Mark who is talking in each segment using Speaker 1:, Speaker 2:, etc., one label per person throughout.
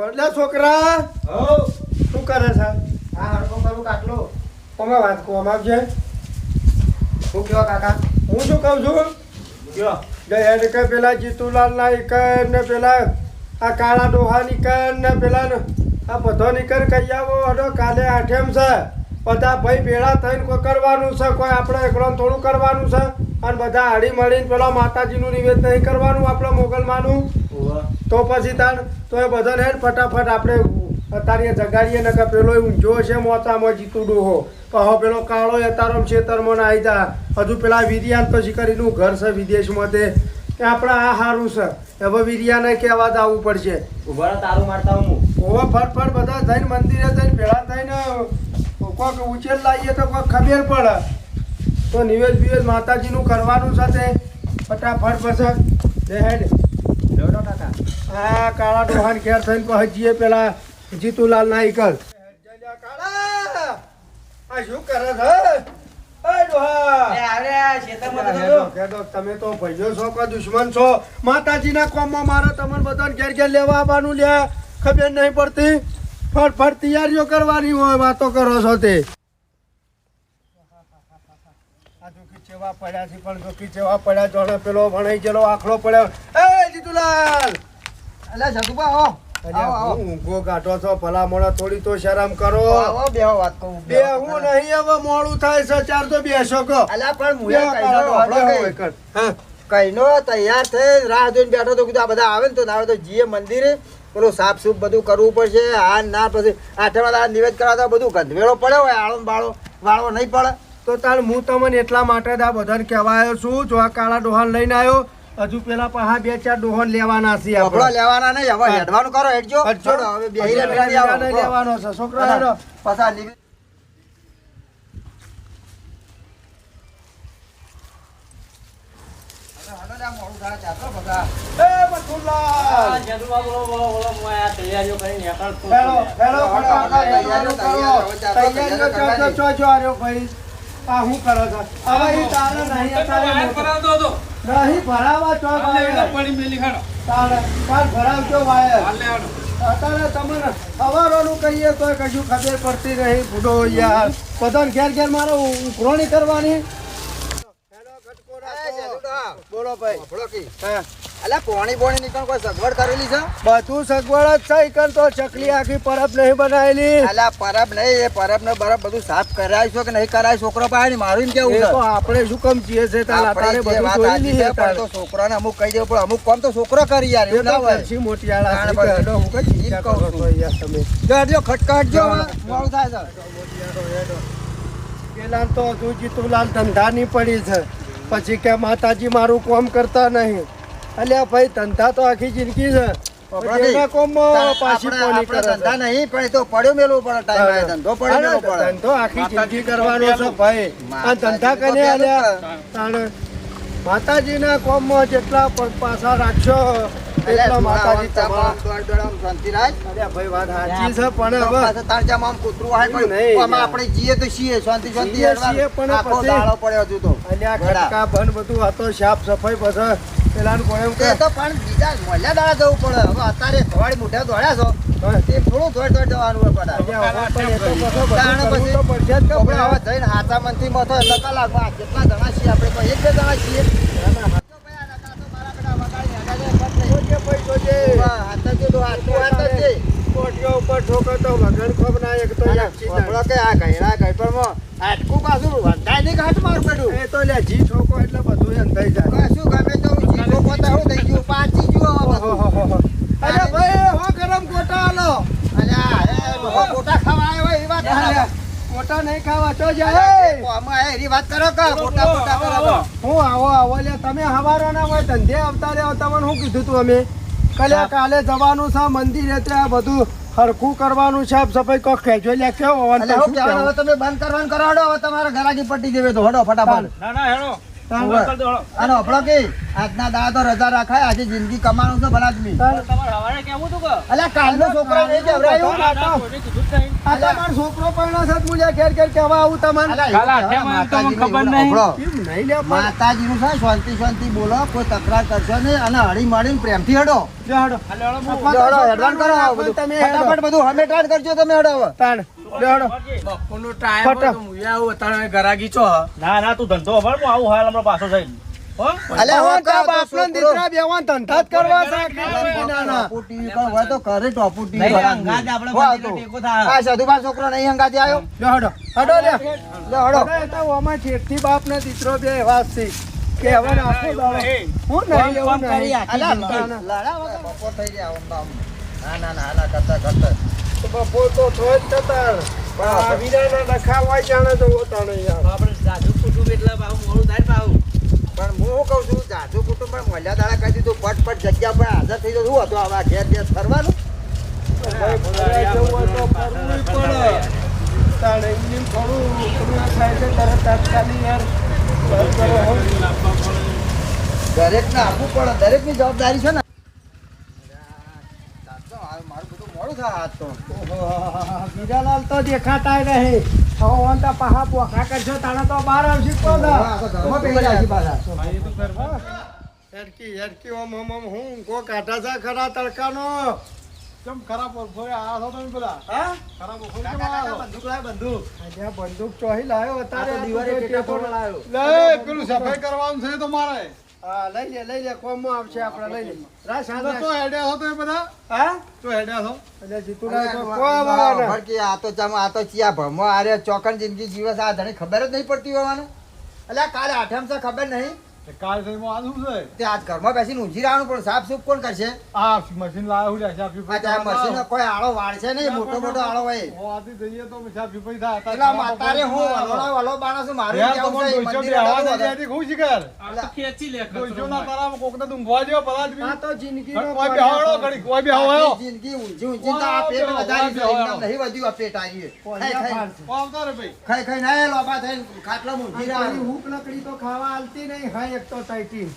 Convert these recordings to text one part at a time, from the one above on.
Speaker 1: ભગવાન છોકરા.
Speaker 2: હો
Speaker 1: શું કરે છે?
Speaker 2: આ હડકો કરું કાટલો
Speaker 1: કોમે વાત કોમ આવજે?
Speaker 2: શું કયો કાકા?
Speaker 1: હું શું કહું છું?
Speaker 2: કયો?
Speaker 1: જે હેડ કે પેલા જીતુલાલ ના ઈકર ને પેલા આ કાળા ડોહા નીકર ને પેલા આ બધો નીકર કહી આવો? અડો કાલે આઠેમ છે. બધા ભાઈ ભેળા થઈને કોઈ કરવાનું છે? કોઈ આપણે એકલો થોડું કરવાનું છે? અને બધા હાડી મળીને પેલા માતાજીનું નિવેદ નહીં કરવાનું આપણે મોગલમાનું? તો પછી તાણ તો એ બધાને હેડ ફટાફટ આપણે અત્યારે જગાડીએ ને કે પેલો ઊંઝો છે મોચામાં જીતું તો હવે પેલો કાળો અતારો તારો છેતરમાં આવી જા. હજુ પેલા વિરિયાન તો શિકારીનું ઘર છે વિદેશમાં તે. એ આપણે આ સારું છે. હવે વિરિયાને કહેવા આવવું પડશે.
Speaker 2: ઊભા તારું મારતા હું.
Speaker 1: ઓવા ફટફટ બધા જઈને મંદિરે જઈને ભેળા થઈને કોઈક ઉછેર લાવીએ તો કોઈક ખબર પડે. તો નિવેદ બિવેદ માતાજીનું કરવાનું છે તે ફટાફટ પછી. જય હેડ.
Speaker 2: કાકા.
Speaker 1: આ કાળા ડોહાન ઘેર થઈને પહોંચીએ પેલા જીતુલાલ નાઈકલ આ શું કરે છે? એ ડોહા.
Speaker 2: એ અરે આ ખેતરમાં તો
Speaker 1: હેડો,
Speaker 2: જતો.
Speaker 1: હેડો, તમે તો ભાઈઓ છો કે દુશ્મન છો? માતાજીના કોમમાં મારે તમને બધાને ઘેર ઘેર લેવા આવવાનું લે ખબર નહીં પડતી. ફટફટ તૈયારીઓ કરવાની હોય વાતો કરો છો તે. પડ્યા છે પણ જોકી ચેવા પડ્યા જોડે પેલો ભણાઈ ગયેલો આખલો પડ્યો. એ જીતુલાલ!
Speaker 2: અલા જતુભા આવો.
Speaker 1: અલ્યા,
Speaker 2: આવો, આવો.
Speaker 1: હું ઊંઘો કાઢો છો ભલા થોડી તો શરમ કરો.
Speaker 2: આવો બેહો વાત કહું
Speaker 1: બે હું નહીં હવે મોડું થાય છે ચાર તો બેસો કો
Speaker 2: અલા પણ કઈનો તૈયાર થઈ રાહ જોઈને બેઠો તો કીધું આ બધા આવે ને તો જીએ મંદિરે પેલું સાફ સૂફ બધું કરવું પડશે આ ના પછી આઠવા નિવેદ કરવા તો બધું ગંધવેળો પડ્યો હોય આળો બાળો વાળો નહીં પડે.
Speaker 1: તો તાર હું તમને એટલા માટે જ આ બધાને કહેવાયો છું જો આ કાળા ડોહાન લઈને આવ્યો હજુ પેલા પાહા બે ચાર ડોહન લેવાના છે આપણે.
Speaker 2: લેવાના નહીં હવે હેડવાનું કરો હેડજો છોડો, હવે બે.
Speaker 1: લેવાનો છે છોકરા હેડો.
Speaker 2: પાછા
Speaker 1: નીકળી
Speaker 2: તૈયારીઓ,
Speaker 1: ભાઈ. આ હું કરો છો? હવે તારે નહીં, અત્યારે મોટો. નહીં ભરાવા ચો વાયર. તારે, કાલ ભરાવજો વાયર. અત્યારે તમને સવારોનું કહીએ તો કશું ખબર પડતી રહી બુડો યાર. બધાને ઘેર ઘેર મારો ઉઘરોણી કરવાની. બોલો ભાઈ. હા.
Speaker 2: અલા, પોણી ની પણ કોઈ સગવડ કરેલી છે?
Speaker 1: બધું સગવડ જ છે ઈકન તો ચકલી આખી પરબ નહીં બનાવેલી
Speaker 2: અલ્યા પરબ નહીં એ પરબ ને બરબ બધું સાફ કરાય છો કે નહીં કરાય? છોકરો પાસે મારું એમ કેવું
Speaker 1: તો આપણે શું કમ છીએ છે તાર તારે બધું જોઈ
Speaker 2: પણ તો છોકરાને અમુક કહી દેવું પણ અમુક કામ તો છોકરો કરી યાર એવું ના હોય.
Speaker 1: છે,
Speaker 2: પછી.
Speaker 1: હેડો, હું કઈ
Speaker 2: કહું
Speaker 1: કરો યાર તમે.
Speaker 2: જો હટજો,
Speaker 1: જો.
Speaker 2: મોડું થાય છે
Speaker 1: હેડો, હેડો. પેલા તો હજુ જીતુલાલ ધંધાની પડી છે. પછી કે માતાજી મારું કોમ કરતા નહીં. અલ્યા ભાઈ ધંધા તો આખી જિંદગી છે.
Speaker 2: માતાજી ના
Speaker 1: કોમમાં માતાજીના કોમમાં જેટલા પાછા રાખશો
Speaker 2: એટલે
Speaker 1: માતાજી ભાઈ વાત સાચી છે પણ હવે
Speaker 2: કૂતરું આવે પણ આપણે જીએ તો છીએ શાંતિ શાંતિ
Speaker 1: છીએ પણ પછી-
Speaker 2: પડ્યો હતો તો.
Speaker 1: અલ્યા
Speaker 2: બરાબર.
Speaker 1: ખટકા બધું હતો સાફ સફાઈ પછી પેલાનું કોઈ એમ
Speaker 2: તો પણ બીજા મોલ્યા દાડા જવું પડે. હવે અત્યારે મોઢે દોડ્યા છો. તે થોડું દોડ દોડ જવાનું પડે
Speaker 1: તો તો
Speaker 2: આપણે હવે. જઈને હાથા મનથી મથો એટલે કલાકમાં કેટલા જણા છીએ આપણે કોઈ એક બે જણા છીએ. તો ભાઈ તો મારા બેટા વગાડી હગાડે બસ નહીં.
Speaker 1: જોજે ભાઈ જોજે
Speaker 2: ઊભા, હાથ જ દે, હાથું હાથ જ દે.
Speaker 1: કોટીઓ ઉપર ઠોકે તો વગર ના એક તો
Speaker 2: અને
Speaker 1: એક ચીજ
Speaker 2: આપણો કે આ ઘયડા ઘયપણમાં હાડકું પાછું વંધાય નહીં કે મારું પડ્યું.
Speaker 1: એ તો લે જી છોકો એટલે બધું એમ થઈ જાય
Speaker 2: શું ગમે તો જીવો પોતે હું થઈ ગયું પાછી ગયું હવે બધું.
Speaker 1: ઓહોહોહો. અરે ભાઈ હો ગરમ ગોટા આલો.
Speaker 2: અલ્યા, ગોટા ખાવા આવ્યા એ વાત
Speaker 1: લે,
Speaker 2: ના
Speaker 1: લે. ગોટા નહીં ખાવા તો જાય?
Speaker 2: આમાં એરી વાત કરો કે ગોટા ગોટા કરો
Speaker 1: હું આવો આવો લે તમે હવારો હોય ધંધે આવતા રહ્યો તમને શું કીધું તું અમે. કલ્યા કાલે જવાનું છે મંદિરે ત્યાં બધું હરખું કરવાનું સાફ સફાઈ કોક ખેંચો લે કેવો તો
Speaker 2: હવે તમે બંધ કરવાનું કરાવડો હવે તમારા ઘરાકી પટ્ટી દેવે તો હડો ફટાફટ.
Speaker 3: ના ના હેડો.
Speaker 2: અને અભળો કે આજના દાડા તો રજા રાખાય આજે જિંદગી કમાવાનું છે ભલા આદમી અલ્યા કાલનો છોકરો નહીં કેવરાયો
Speaker 1: છોકરો પરણ્યો છે તો ઘેર ઘેર કહેવા આવું તમને.
Speaker 3: કાલ આઠેમાં નહીં.
Speaker 2: અભળો.
Speaker 1: કેમ નહીં લે પણ?
Speaker 2: માતાજીનું છે શાંતિ શાંતિ બોલો કોઈ તકરાર કરશો નહીં અને હળી મળી પ્રેમથી હડો.
Speaker 1: જો હેડો.
Speaker 2: હેડવાન કરો
Speaker 1: તમે હેડો.
Speaker 2: ફટાફટ બધું હમેટાણ કરજો તમે હેડો.
Speaker 3: ના ના તું ધંધો અભળ હું આવું હાલ હમણાં પાછો જઈને
Speaker 2: અલ્યા
Speaker 1: હવે
Speaker 2: હવે
Speaker 1: તો
Speaker 2: તો
Speaker 1: બાપનો દીકરા બેવાન ધંધા જ કરવા છે આટલા
Speaker 2: ટોપુ
Speaker 1: નાના.
Speaker 2: ટીવી હોય તો ઘરે ટોપુ
Speaker 3: નહીં,
Speaker 2: ભલા
Speaker 3: આપણે
Speaker 2: હોય
Speaker 3: ટેકો થાય.
Speaker 2: આ સાધુભાઈ છોકરો નહીં હંગાથી આવ્યો
Speaker 1: જો હેડો. હેડો લે.
Speaker 2: લે હેડો
Speaker 1: તો આમાં જેઠથી બાપ ને દીકરો બે એવા છે કે હવે નાખો દાડો. હું નહીં એવું નહીં.
Speaker 2: અલ્યા,
Speaker 1: ના, ના.
Speaker 2: લડા વગર બપોર થઈ ગયા આમ ના ના ના ના કરતા કરતા
Speaker 1: બપોર તો થોય જ આ વીરાના ડખા હોય જાણે તો તાણે યાર.
Speaker 3: આપણે સાધુ કુટુંબ એટલે પાછું મોડું થાય પાછું.
Speaker 2: પણ હું શું કહું છું જાજુ કુટુંબ પણ મજા દાડા કહી દીધું પટ પટ જગ્યા પર હાજર થઈ જતું હતું? આવા ઘેર ઘેર ફરવાનું?
Speaker 1: હોય તો ફરવું પડે. દરેકની જવાબદારી છે આ થાય છે તરત તાત્કાલિક યાર. ઘર કરો હો.
Speaker 2: દરેકને આપવું પડે દરેકની જવાબદારી છે ને મારું બધું મોડું થાય આજ તો
Speaker 1: ઓહો, તો દેખાતાય નહીં. હવે તો પાહા પોખા કરશો તાણે તો બહાર આવશે કોણ?
Speaker 2: આ તો ઘરમાં પેલી રાખી પાછા.
Speaker 1: હેરકી, હેરકી, ઓમ, ઓમ, ઓમ, હું કો કાઢા છે ખરા તડકાનો હા? કાકા, કાકા, બંદૂક લાય, બંદૂક. આજે બંદૂક ચોહી લાયો અત્યારે
Speaker 2: આ દિવાળી
Speaker 1: આ.
Speaker 4: લે પેલું સફાઈ કરવાનું છે તમારે
Speaker 1: લઈ લે લઈ લે કોમમાં આવશે આપણે લઈ લે. રા સાંજે
Speaker 4: તો હેડ્યા છો તમે બધા?
Speaker 1: હા?
Speaker 4: તો હેડ્યા છો
Speaker 1: એટલે જીતુડા તો
Speaker 2: અલ્યા, ભડકી આ તો ચમ આ તો ચિયા ભમો આરે ચોકન જિંદગી જીવે છે આ ધણી ખબર જ નહીં પડતી હોવાનું. એટલે કાલે આઠમ છે ખબર નહીં.
Speaker 4: કાલ થઈમાં આ છે.
Speaker 2: તે આજ ઘરમાં બેસીને ઊંઘી રહેવાનું પણ સાફ સુફ કોણ કરશે?
Speaker 4: આ મશીન લાવ્યો હું સાફ
Speaker 2: આ મશીન કોઈ આળો વાળશે નહીં મોટો મોટો આળો હોય.
Speaker 4: હોવાથી જઈએ તો સાફ સફાઈ થાય
Speaker 2: એટલે માતારે હું વલોડા વલો બાણો છું મારું કેવું છે, મંદિરે
Speaker 4: દે
Speaker 2: હોય.
Speaker 4: ત્યાંથી ખુશ શિકાર
Speaker 3: ખેંચી લે
Speaker 4: દોસ્યો ના તારામાં કોકને તો જેવો પલા જ
Speaker 1: આ તો જિંદગીનો
Speaker 4: કોઈ બેહાડો ઘડી કોઈ બેહાવો
Speaker 2: આખી જિંદગી ઊંઘી ઊંઘી તો આ પેટ વધારી છે, એકદમ નહીં વધ્યું આ પેટ આ ખાઈ ખાઈ.
Speaker 4: આવતા રે ભાઈ.
Speaker 2: ખાઈ ખાઈ ના લોબા થઈને ખાટલામાં ઊંઘી રહેવાનું.
Speaker 1: હૂક તો ખાવા આલતી નહીં હા એક તો તૈતી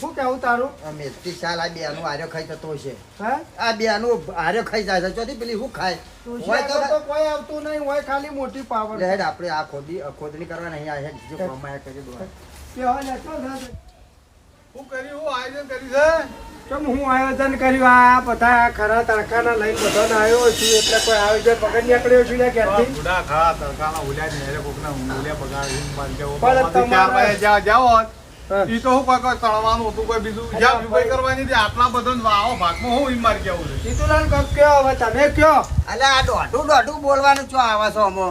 Speaker 1: શું કેવું તારું?
Speaker 2: મેથી શાલ આ બેનું હાર્યો ખાઈ જતો હશે. આ બેનું હાર્યો ખાઈ જાય છે. પેલી શું ખાય? તો
Speaker 1: તો કોઈ આવતું નહીં હોય ખાલી મોટી પાવર
Speaker 2: હેડ આપણે આ ખોદી ખોદણી કરવા નહીં આ હેડ જો કમાયા કરી દો.
Speaker 1: કેવા લેતો થશે
Speaker 4: શું કર્યું? હું આયોજન કર્યું છે?
Speaker 1: કેમ હું આયોજન કર્યું? આ બધા ખરા તડકાના લઈને બધાને આવ્યો છું. એટલે કોઈ આયોજન પકડ નીકળ્યો છું ને ક્યાંથી
Speaker 4: બુડા ખરા તડકાના ઉલ્યા ને કોકના ઉલ્યા બગાડી
Speaker 1: પણ તમારે-
Speaker 4: જાઓ. ઈ તો હું કોઈ કોઈ તળવાનું હતું કોઈ બીજું? જ્યાં સફાઈ કરવાની હતી આટલા બધો આવો ભાગમાં હું ઈ મારી ગયો છું.
Speaker 1: જીતુલાલ કપ કયો હવે? તમે કયો?
Speaker 2: અલ્યા આ દોઢું દોઢું બોલવાનું છો આવા છો અમો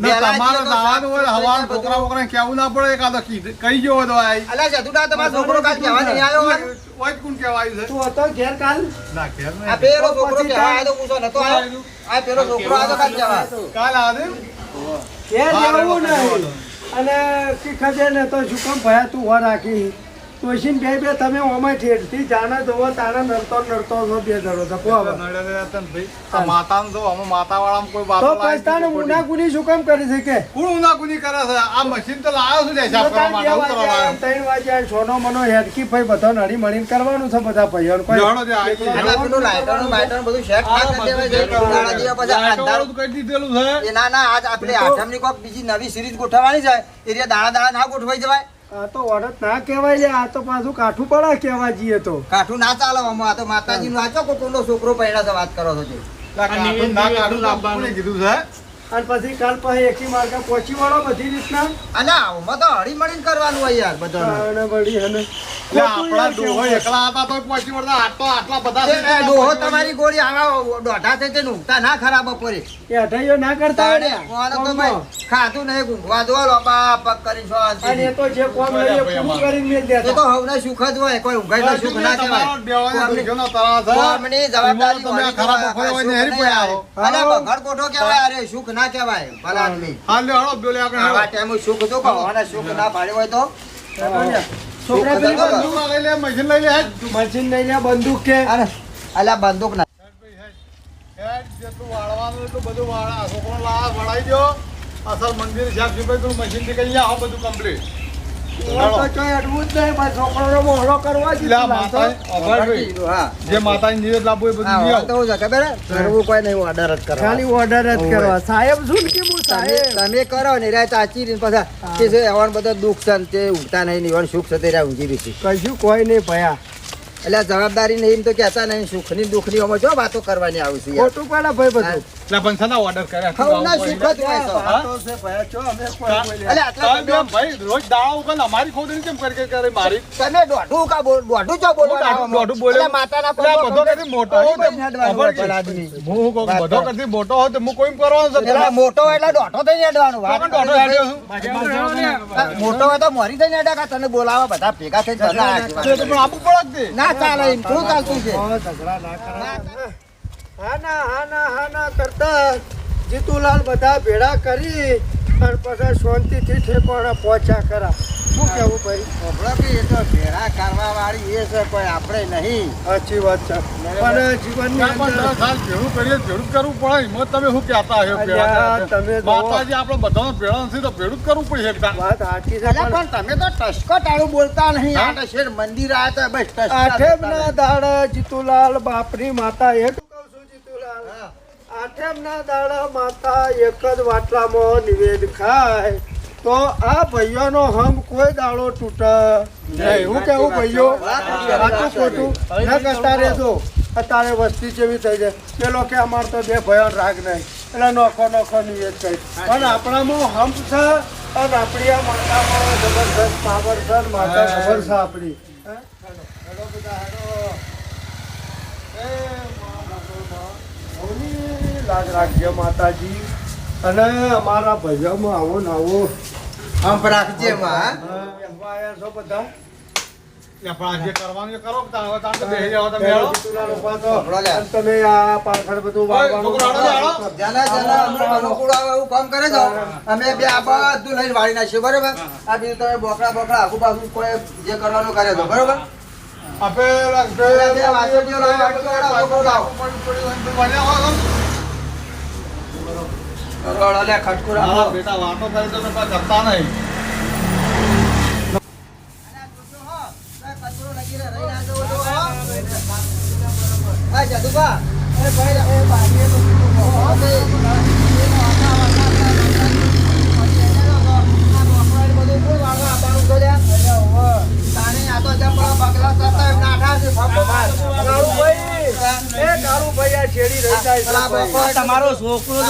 Speaker 4: તમારે હોય છોકરા કહેવું ના પડે એકાદો કહી ગયો હતો
Speaker 2: અલ્યા જતુડા તમારો છોકરો કાલ કહેવા નહીં આવ્યો હોય?
Speaker 4: કોણ કહેવાયું છે?
Speaker 1: તું હતો ઘેર કાલ?
Speaker 4: ના ઘેર
Speaker 2: આ પેલો છોકરો કહેવા આવ્યો પૂછો નતો આવ્યો? આ પેલો છોકરો આવ્યો કાલ કહેવા
Speaker 4: કાલ આવે
Speaker 1: ઘેર જવું નહીં.
Speaker 4: દો.
Speaker 1: અને કી ખજે ને તો શું કામ ભયા તું વાર રાખી. તોશીન બે બે તમે ઓમાં ઠેઠથી જાણે જોવો તાણે નડતો નડતો છો બે ધરો તો કો હવે.
Speaker 4: માતા જો અમે માતા માતાવાળામાં કોઈ વાત
Speaker 1: તો
Speaker 4: દીધી
Speaker 1: ઉના ગુની શું કામ કરી છે કે?
Speaker 4: કોણ ઉનાકુની કરે છે? આ મશીન તો લાયો છું લે સાફ કરવા
Speaker 1: ત્રણ વાગ્યા સોનો મનો હેડકી ભાઈ બધા નડી મળીને કરવાનું છે બધા ભાઈઓ કોઈ
Speaker 4: જાણો
Speaker 2: જે આ પેલું લાઇટરનું બાઇટરનું બધું શેક ના કરી દેવાય છે. દિવસ પછી અંધારું
Speaker 4: વાળું કરી દીધેલું છે.
Speaker 2: એ ના ના આજ આપણે આઠમની કોક બીજી નવી સિરીઝ ગોઠવવાની છે. એ રીતે દાણા દાડા ના ગોઠવાઈ જવાય.
Speaker 1: આ તો ઓરત ના કહેવાય લે આ તો પાછું કાઠું પડે કહેવા જઈએ તો
Speaker 2: કાઠું ના ચાલે આમાં. આ તો માતાજીનું વાંચો કોકનો છોકરો પહેલા તો વાત કરો છો.
Speaker 4: ના તો કીધું છે
Speaker 1: અને પછી કાલ પછી એકી માર્ગે પહોંચી વળો બધી રીતના
Speaker 2: અને આમાં તો હળી મળીને કરવાનું હોય યાર
Speaker 1: બધા વળી હને.
Speaker 2: તમારી ગોળી આવા દોઢા થઈ ઊંઘતા ના બપોરે.
Speaker 1: ના કરતા
Speaker 2: ખાતું નહીં ઊંઘવા દો પગ કરી છો
Speaker 1: તો
Speaker 2: હવને સુખ જ હોય કોઈ ઊંઘાઈ તો સુખ ના કહેવાય. કોમની જવાબદારી કોઠો કહેવાય અરે સુખ ના કહેવાય ભલા આવા તો કહો અને સુખ ના પાડ્યું હોય તો.
Speaker 1: છોકરા પેલી બંદૂક
Speaker 4: બંદૂક લઈ લે મશીન લઈ લે
Speaker 1: મશીન લઈ લે બંદૂક કે
Speaker 2: અલ્યા બંદૂક ના
Speaker 4: જેટલું વાળવાનું એટલું બધું વાળા. છોકરો લાવા, વળાઈ દ્યો. અસલ મંદિર સાહેબ કરું, મશીનથી કઈ આવો બધું complete.
Speaker 1: જ નહીં મારા છોકરાનો મોહળો કરવા જ
Speaker 4: એટલે આ
Speaker 1: લાવતો.
Speaker 4: માતા અભયભાઈ,
Speaker 2: હા
Speaker 4: જે માતાની નિવેદ લાવવું એ બધું
Speaker 2: હા,
Speaker 4: લઈ
Speaker 2: હવે
Speaker 4: આવો.
Speaker 2: તો હું? છે ખબર કરવું કોઈ નહીં ઓર્ડર જ કરવા.
Speaker 1: ખાલી ઓર્ડર જ કરવા. સાહેબ શું કે સાહેબ?
Speaker 2: તમે કરો ને રાત આચી ને પાછા. કે છે એવાનું બધો દુઃખ છે તે ઊંઘતા નહીં ને એવાનું સુખ છે તે રહ્યા ઊંઘી બેસી.
Speaker 1: કશું કોઈ નહીં ભયા.
Speaker 2: એટલે જવાબદારી નહીં એમ તો કહેતા નહીં સુખની દુઃખની આમાં જો વાતો કરવાની આવી છું યાર.
Speaker 1: ખોટું પડે ભાઈ બધું.
Speaker 4: કર્યા? શું.
Speaker 1: વાતો છે ભયા અમે કોઈ
Speaker 2: આટલા
Speaker 4: તમે
Speaker 2: તમે
Speaker 4: ભાઈ રોજ દાડા ઉપર અમારી ખોદણી કેમ કરે કરી કરી મારી?
Speaker 2: તને દોઢું કા બોલ દોઢું ચો બોલો
Speaker 4: દોઢું- દોઢું
Speaker 2: માતાના
Speaker 4: એટલે બધો
Speaker 2: પગમાં
Speaker 4: મોટો
Speaker 2: આદમી.
Speaker 4: હું શું બધો કરતી મોટો હોય તો હું કોઈ કરવાનો છે?
Speaker 2: મોટો એટલે દોઢો થઈ હેડવાનું વાત
Speaker 4: દોઢો હેડ્યો
Speaker 2: મોટો હોય તો મોરી થઈને હેડ્યા કા તને બોલાવા બધા ભેગા થઈને તને
Speaker 4: તો તો પણ આપવું પડે જ
Speaker 2: ના ચાલે એમ થોડું ચાલતું છે?
Speaker 1: ઝઘડા ના કરાય. હા ના હા ના હા ના કરતા જીતુલાલ બધા ભેળા કરી અને પછી શાંતિથી ઠેકોણા પહોંચ્યા કરા શું કેવું ભાઈ?
Speaker 2: ખબરો કે એ તો ભેળા કરવા વાળી એ છે કોઈ આપણે નહીં.
Speaker 1: સાચી વાત છે. પણ જીવનની અંદર
Speaker 4: દસ હાલ ભેળું કરીએ ભેળું કરવું પડે. એમાં તમે શું કહેતા હો
Speaker 1: તમે
Speaker 4: માતાજી આપણે બધાનો ભેળા નથી તો ભેળું કરવું પડે એકદમ.
Speaker 1: વાત સાચી છે પણ
Speaker 2: તમે તો ટસકો ટાળું બોલતા નહીં? આ તો મંદિર આયા તો બસ ટસકા બોલતા
Speaker 1: ના દાડા જીતુલાલ બાપની માતા
Speaker 2: હા.
Speaker 1: આઠેમ દાડા માતા એક જ વાટલામાં નિવેદ ખાય. તો આ ભાઈઓનો હમ કોઈ દાડો તૂટે નહીં. હું કેવું ભાઈઓ સાચું ખોટું ન કરતા રહેજો. અત્યારે વસ્તી જેવી થઈ જાય. પેલો કે અમારે તો બે ભયાન રાગ નહીં. એટલે નોખો નોખો નિવેદ કરી પણ આપણામાં હમ છે અને આપણી આ માતામાં જબરદસ્ત પાવર છે માતા ખબર છે આપણી. હે? હેડો, હેડો બધા, હેલો. એ ભોની લાજ રાખજે માતાજી. અને અમારા ભજનમાં આવો ને આવો.
Speaker 2: આમ રાખજે માં
Speaker 1: હા, છો બધા.
Speaker 4: જે તમે
Speaker 1: આ પાછળ
Speaker 2: કામ કરે છો અમે બે આ બધું લઈને વાળી નાખીએ બરોબર? આ બીજું તમે બોકડા બોકડા આખું પાછું કોઈ જે કરવાનું કરે તો બરોબર?
Speaker 4: આપે બેટા વાતો કરી તમે કાંઈ નહીં.
Speaker 2: હા, જદુભા. એ ભાઈ, એ બારીએ તો કીધું, હો, તે. આ તો જેમ પગલા એમ નાઠા છે,
Speaker 3: તમારો છોકરો?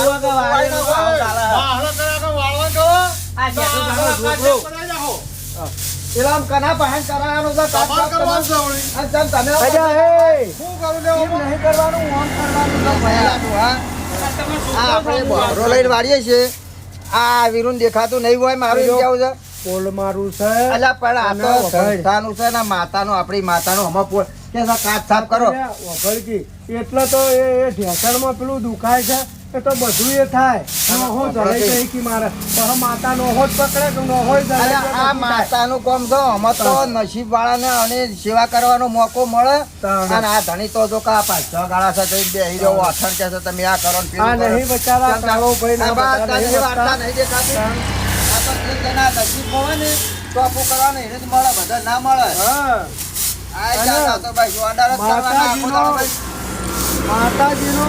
Speaker 3: આ
Speaker 2: કના
Speaker 4: કરવાનું. છે
Speaker 2: અને તમે
Speaker 1: અજા,
Speaker 4: શું કરું લેવા
Speaker 1: નહીં કરવાનું કરવાનું.
Speaker 2: હા? આપણે બોકડો લઈને વાળીએ છીએ. આ વીરુન દેખાતું નહીં હોય મારું કેવું છે.
Speaker 1: પોલ મારું છે.
Speaker 2: અલા પણ આ તો. સંસ્થાનું છે ને માતાનું આપણી માતાનું હમણાં કે કાચ સાફ કરો.
Speaker 1: વગળકી. એટલે તો એ એ ઢેસણમાં પેલું દુખાય છે એ તો બધું એ થાય. નોહો જલાઈ જાય કે મારે. પણ માતા નોહો જ પકડે કે નોહો જ
Speaker 2: આ માતાનું કામ તો અમે તો નસીબ વાળાને અને સેવા કરવાનો મોકો મળે. અને આ ધણી તો જો કા પાંચ ગાળા છે તો બે હીરો અથણ કે છે તમે આ કરો ને
Speaker 1: આ નહીં બચારા
Speaker 2: ચાલ,
Speaker 1: ભાઈ ના
Speaker 2: વાર્તા. નહીં દેખાતી. આ તો જે નસીબ મળે ને તો આપો કરવાનું એને જ મળે બધા ના મળે.
Speaker 1: હા.
Speaker 2: તો ભાઈ.
Speaker 1: માતાજીનો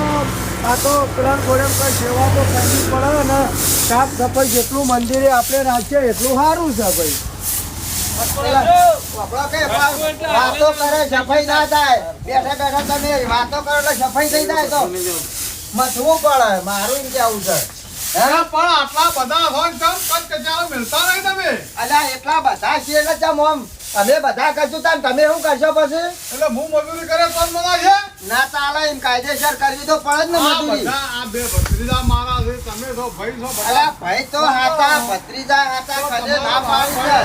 Speaker 1: આ તો પેલા ઘોડે કોઈ સેવા તો કરવી પડે ને સાફ સફાઈ જેટલું મંદિરે આપણે રાખીએ એટલું સારું છે ભાઈ.
Speaker 2: વાતો કરે સફાઈ ના થાય. બેઠા બેઠા તમે વાતો કરો એટલે સફાઈ થઈ જાય તો. મથવું પડે મારું એમ કેવું છે. હે?
Speaker 4: પણ આટલા બધા હોય ને કેમ મિલતા નહીં તમે.
Speaker 2: અલ્યા એટલા બધા છીએ એટલે ચમ અમે બધા કરશું તાન તમે શું કરશો પછી?
Speaker 4: એટલે હું મજૂરી કરે તો મના છે?
Speaker 2: ના ચાલે એમ કાયદેસર કરવી તો પડે જ ને મજૂરી.
Speaker 4: આ બે ભત્રીજા મારા છે તમે છો ભાઈ છો બધા.
Speaker 2: ભાઈ તો હાતા ભત્રીજા હાતા કદે ના પાડી છે.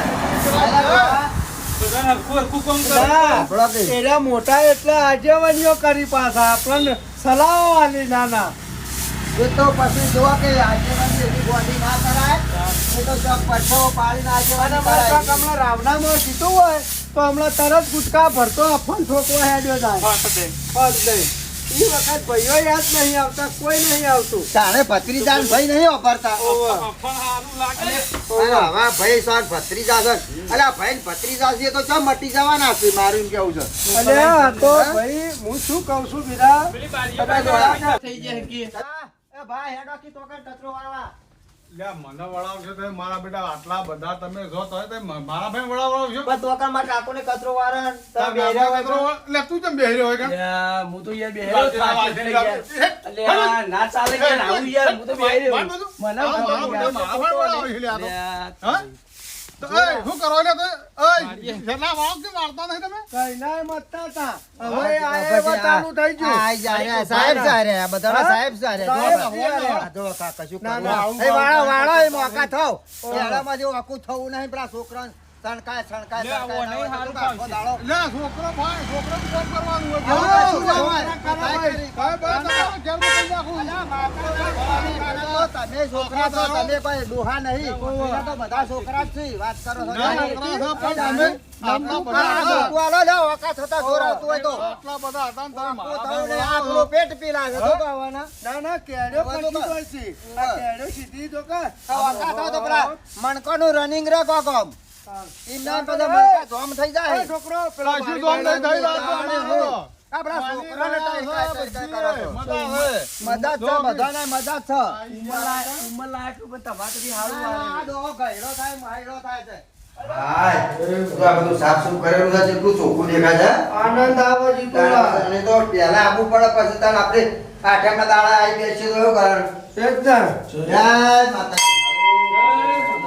Speaker 1: મોટા એટલે આજેવણીઓ કરી પાછા. આપણને સલાહો વાલી નાના.
Speaker 2: એ તો પછી જો કે આગેવાની એવી બોડી ના કરાય એ તો પરસેવો પાડીને
Speaker 1: અને
Speaker 2: આગેવાની કરાય.
Speaker 1: હમણાં રાવણામાં સીધું હોય તો હમણાં તરત ગુટકા ભરતો અફન ઠોકવા હેડ્યો જાય.
Speaker 3: ફાટ દે.
Speaker 1: ઈ વખત ભાઈઓ યાદ નહીં આવતા કોઈ નહીં આવતું.
Speaker 2: તારે ભત્રીજાન ભાઈ નહીં વાપરતા. હવે ભાઈ સોન ભત્રીજા છે. ભાઈ ભત્રીજા છે તો ચમ મટી જવાના છે? મારું એમ કેવું છે.
Speaker 1: તો ભાઈ હું શું કહું છું જોયા છે?
Speaker 2: એ ભાઈ હેડો કી તો કચરો વાળવા
Speaker 4: લે, મને વળાવશો તો મારા બેટા આટલા બધા તમે છો તો મારા ભાઈ વળાવશો
Speaker 2: બસ દોકાનમાં કાકોને કચરો વાળા
Speaker 4: તાર ગામમાં કચરો લે, તું કેમ બેહી હોય કાં?
Speaker 5: હું તો યાર બેહેલો થાકી ગયો ના ચાલે યાર, આવું યાર, હું તો બેહી રહ્યો.
Speaker 4: વાત બધું?
Speaker 5: મને
Speaker 4: મારા બધા ભાઈ વળાવે લે આ તો. તો એ, શું કરો લે તો? એ, જેટલા વાળો કેમ વાળતા નહીં તમે?
Speaker 1: કઈ મતતા તા. હવે આ એવા થઈ ગયું.
Speaker 2: આઈ જા સાહેબ સારે આ બધાના સાહેબ સારે જો
Speaker 1: ના. ના,
Speaker 2: એ વાળો
Speaker 1: વાળો
Speaker 2: એ મોકા થાવ આખું થવું નહીં પેલા છોકરાને સણકાય સણકાય સણકાય
Speaker 4: છોકરો કરવાનું હોય.
Speaker 2: તમે છોકરા તમે કોઈ ડોહા નહીં તો બધા છોકરા જ છે વાત કરો છો
Speaker 4: પણ
Speaker 2: પેટ પીલા છે કહેવાના?
Speaker 1: ના કેડ્યો સીધી
Speaker 2: running રે કોકમ. જોમ થઈ જાય.
Speaker 1: છોકરો પેલો
Speaker 4: જોમ નહીં થઈ રહ્યા
Speaker 1: ગયો.
Speaker 2: આપણા છોકરાને ટાઈ. મદદ છે બધાને મદદ છે
Speaker 5: ઉંમર લાયક-
Speaker 2: આ થાય થાય છે.
Speaker 1: આનંદ આવે છે તો
Speaker 2: પેલા પહેલા આવવું પડે પછી તને આપડે આઠમના દાડા આવી ગયા તો કારણ.
Speaker 1: એકદમ.
Speaker 2: જય માતા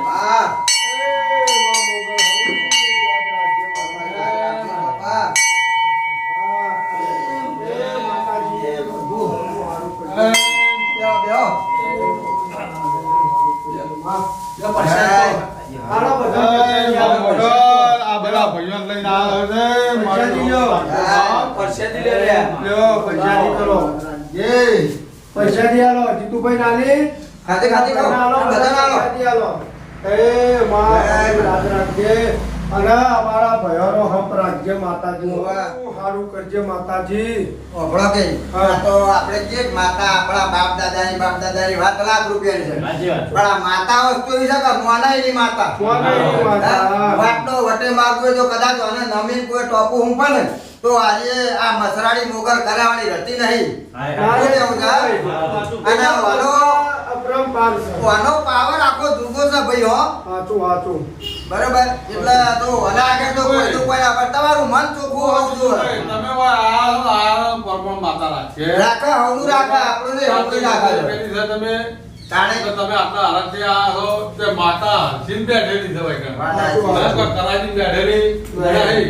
Speaker 2: હા. ખાતે ખાતે ખાઓ.
Speaker 1: બધાને આલો. એ માં રાજ રાખજે અને અમારા ભયોનો હપ રાખજે માતાજી. સારું કરજે માતાજી
Speaker 2: ઓભળો કે
Speaker 1: હા.
Speaker 2: તો આપણે જે માતા આપણા બાપ દાદાની બાપ દાદાની વાત લાખ રૂપિયા છે પણ આ માતા વસ્તુ એવી છે કે મોનાઈની માતા
Speaker 1: મોનાઈની માતા.
Speaker 2: વાટનો વટે મારવું તો કદાચ અને નમીન કોઈ ટોપુ હું પણ તો આજે આ મસરાડી મોગર કરાવવાની રહેતી નહીં? અને ઓનો
Speaker 1: અપરંપાર છે.
Speaker 2: ઓનો પાવર આખો જુદો છે ભાઈ હો.
Speaker 1: સાચું સાચું
Speaker 2: બરાબર? એટલે તો હલા આગળ તો કોઈ તો કોઈ આગળ તમારું મન ચોખ્ખું હોવું જોઈએ.
Speaker 4: તમે આ આ પરમ માતા રાખે.
Speaker 2: રાખે હવનું રાખે આપણું નહીં હવનું રાખે.
Speaker 4: તમે.
Speaker 2: તાણે?
Speaker 4: તો તમે આટલા આરામથી આ હો તે માતા જીન બેઠેલી છે ભાઈ કાં.
Speaker 2: માતા
Speaker 4: કરાજી બેઠેલી નહીં.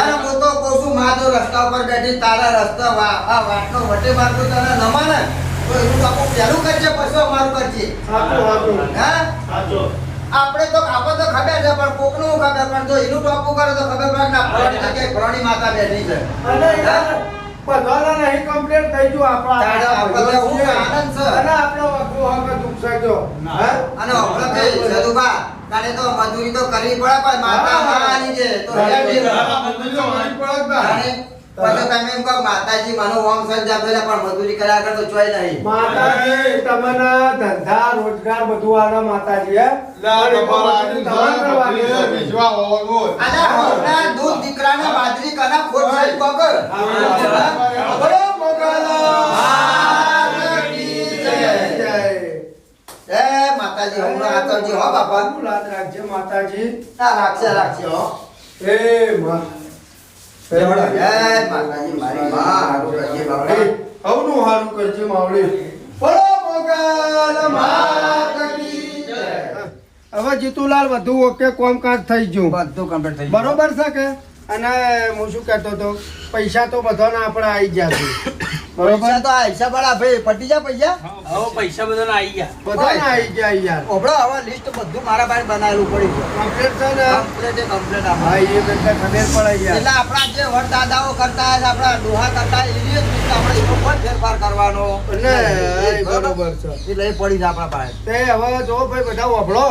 Speaker 2: અરે હું તો કહું છું માં જો રસ્તા ઉપર બેઠી તારા રસ્તા વા- આ વાટનો વટે મારતો તને નમાને. તો એનું બાપુ પહેલું કરજે પછી અમારું કરજે.
Speaker 1: સાચું સાચું.
Speaker 2: હા? આપણે તો આપણે તો ખબર છે પણ કોકનું ખબર પણ જો એનું ટોપું કરે તો ખબર પડે ના ફલાણી જગ્યાએ ફલાણી માતા બેઠી છે.
Speaker 1: અને બધાના નહીં કમ્પ્લીટ થઈ ગયું આપણા
Speaker 2: આપણે તો આનંદ છે.
Speaker 1: અને આપણો વખો હકે દુઃખ છે જો.
Speaker 2: અને ઓળખ કે સદુબા તારે તો મજૂરી તો કરવી પડે પણ માતા. માની છે તો હેડી.
Speaker 4: તો પડે
Speaker 2: પછી તમે એમ કહો માતાજી મને ઓમ સંજા પણ મજૂરી કર્યા આગળ ચોય નહીં.
Speaker 1: માતાજી તમને ધંધા રોજગાર બધું માતાજી હે?
Speaker 2: દૂધ દીકરાને બાજરી કના ખોટ માતાજી હમણાં હાથવજી હો બાપા.
Speaker 1: રાખજે માતાજી.
Speaker 2: ના રાખશે રાખશે હો.
Speaker 1: એ માં હવનું હારું કરજે માવડી બોલો મોગલ માતા કી જય. હવે જીતુલાલ બધું ઓકે કોમકાજ થઈ ગયું.
Speaker 2: બધું કમ્પ્લીટ થઈ
Speaker 1: બરોબર છે કે? અને હું શું કહેતો હતો? પૈસા તો બધાના આપણે આવી ગયા છે.
Speaker 2: પૈસા તો આ હિસાબ ભાઈ પટી જા પૈસા.
Speaker 5: હવે પૈસા બધાના આવી ગયા.
Speaker 1: બધા આવી ગયા યાર.
Speaker 2: ઓબળો હવે લિસ્ટ બધું મારા પાસે બનાવેલું પડી ગયું.
Speaker 1: કમ્પ્લીટ છે ને?
Speaker 2: કમ્પ્લીટ કમ્પ્લીટ
Speaker 1: હા એ બેટા ખબર પડે યાર.
Speaker 2: એટલે આપણા જે વડદાદાઓ કરતા છે, આપણા ડોહા કરતા એ જ આપણે એનો પણ ફેરફાર કરવાનો.
Speaker 1: એ બરોબર. છે.
Speaker 2: એટલે એ પડી છે આપણા પાસે.
Speaker 1: તે હવે જો ભાઈ બધા વભળો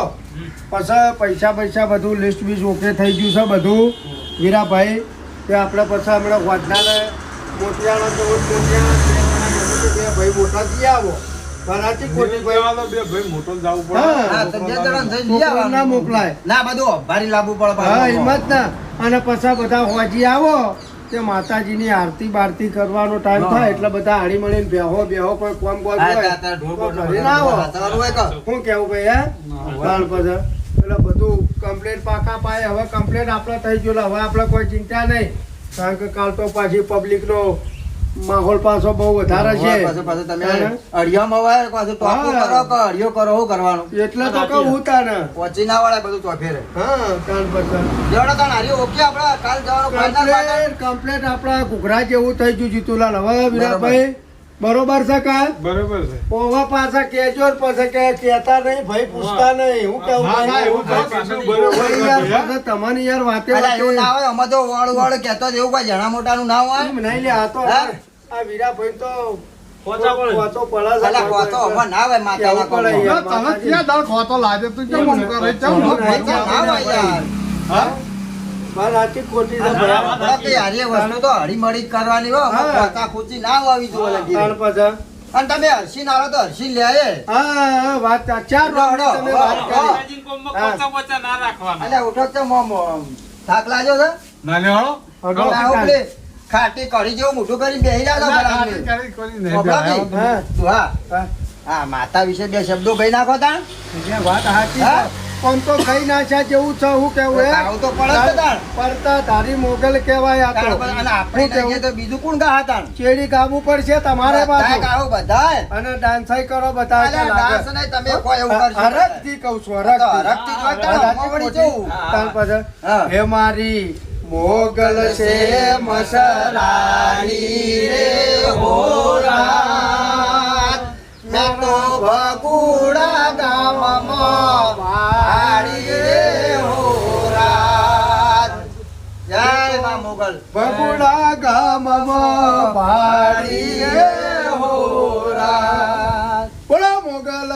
Speaker 1: પછી પૈસા પૈસા બધું લિસ્ટ બીસ ઓકે થઈ ગયું છે બધું. વીરાભાઈ તે આપણે પછી હમણાં વધનારે મોટિયાળા તો હોય બે જણા ગમે તે બે ભાઈ મોટા જઈ આવો ભરાતી ખોટી ભાઈ
Speaker 4: બે ભાઈ મોટો જવું
Speaker 1: હા.
Speaker 2: હા, તો બે જણાને જઈને લઈ
Speaker 1: છોકરાને ના મોકલાય.
Speaker 2: ના બધું ભારી લાવવું પડે
Speaker 1: હા હિંમત ના. અને પછી બધા હોજી આવો તે માતાજીની આરતી બારતી કરવાનો ટાઈમ થાય એટલે બધા હાડી મળીને બેહો બેહો કોઈ કોમ બોલ
Speaker 2: હા,
Speaker 1: હોય
Speaker 2: ત્યાં- ત્યાં ઢોર બોર
Speaker 1: તો ઘરે ના આવો.
Speaker 2: હાથવાનું હોય કે?
Speaker 1: શું કેવું ભાઈ હે? એટલે બધું કમ્પ્લેટ પાકા પાય. હવે કમ્પ્લેટ આપણે થઈ ગયું હવે આપણે કોઈ ચિંતા નહીં. કારણ કે કાલ તો પાછી પબ્લિકનો માહોલ પાછો બહુ વધારે છે.
Speaker 2: તમે અડિયામાં પાછું ટોપું કરો કે અડિયો કરો, હું કરવાનું?
Speaker 1: એટલે તો કહું તાને.
Speaker 2: પહોંચી ના વાળા બધું ચોફેરે
Speaker 1: હા પછી.
Speaker 2: ઓકે આપણે કાલ જવાનું
Speaker 1: કમ્પ્લેટ આપણા ઘૂઘરા જેવું થઈ ગયું જીતુલાલ. હવે વિરાટભાઈ બરોબર છે કાલ?
Speaker 4: બરોબર છે.
Speaker 1: ઓવા પાછા કેજો ને પછી કે કેતા નહીં ભાઈ પૂછતા નહીં હું કેવું
Speaker 4: ના, ના,
Speaker 1: ભાઈ?
Speaker 4: પાછું બરોબર
Speaker 1: તમને યાર વાતે
Speaker 2: એવું ના હોય અમે તો વળ વળ કેતો એવું કોઈ જણા મોટાનું ના હોય.
Speaker 1: નહીં લે આ તો આ
Speaker 2: વીરા ભાઈ તો ના
Speaker 4: ખોતો લાગે? તું કેમ કરે?
Speaker 2: અને તમે આવો તો લે
Speaker 1: વાત ચાર વાત કરી.
Speaker 2: ઉઠો તો. થાક છે?
Speaker 4: ના
Speaker 2: ખાટી કઢી જેવું મોટું કરીને બેહી. બરાબર.
Speaker 1: હા.
Speaker 2: માતા વિશે બે શબ્દો કહી નાખો
Speaker 1: તા વાત સાચી
Speaker 2: હા?
Speaker 1: છે. આમ તો કઈ નાખ્યા જેવું છે હું કેવું હે?
Speaker 2: ખાવું તો ને.
Speaker 1: પડતા તારી મોગલ કહેવાય આ તો.
Speaker 2: અને આપણે કહીએ તો બીજું કોણ ગા હતા?
Speaker 1: ચેડી ગાવું પડશે તમારે
Speaker 2: પાસે
Speaker 1: ગાવો
Speaker 2: બધા બધાય.
Speaker 1: અને ડાન્સાઈ કરો બધા
Speaker 2: ડાન્સ નહીં, તમે કોઈ એવું કરશો
Speaker 1: હરકથી કહું છું હરક
Speaker 2: આમાં વળી
Speaker 1: ખોટી.
Speaker 2: જવું.
Speaker 1: તાર પછી,
Speaker 2: હે.
Speaker 1: મારી મોગલ છે મસરાણી રે હોરાત.
Speaker 2: મેં તો ભગુડા ગામમાં વાળી રે હોરાત. જય માં મોગલ.
Speaker 1: ભગુડા ગામમાં વાળી રે હોરાત. બોલો મોગલ.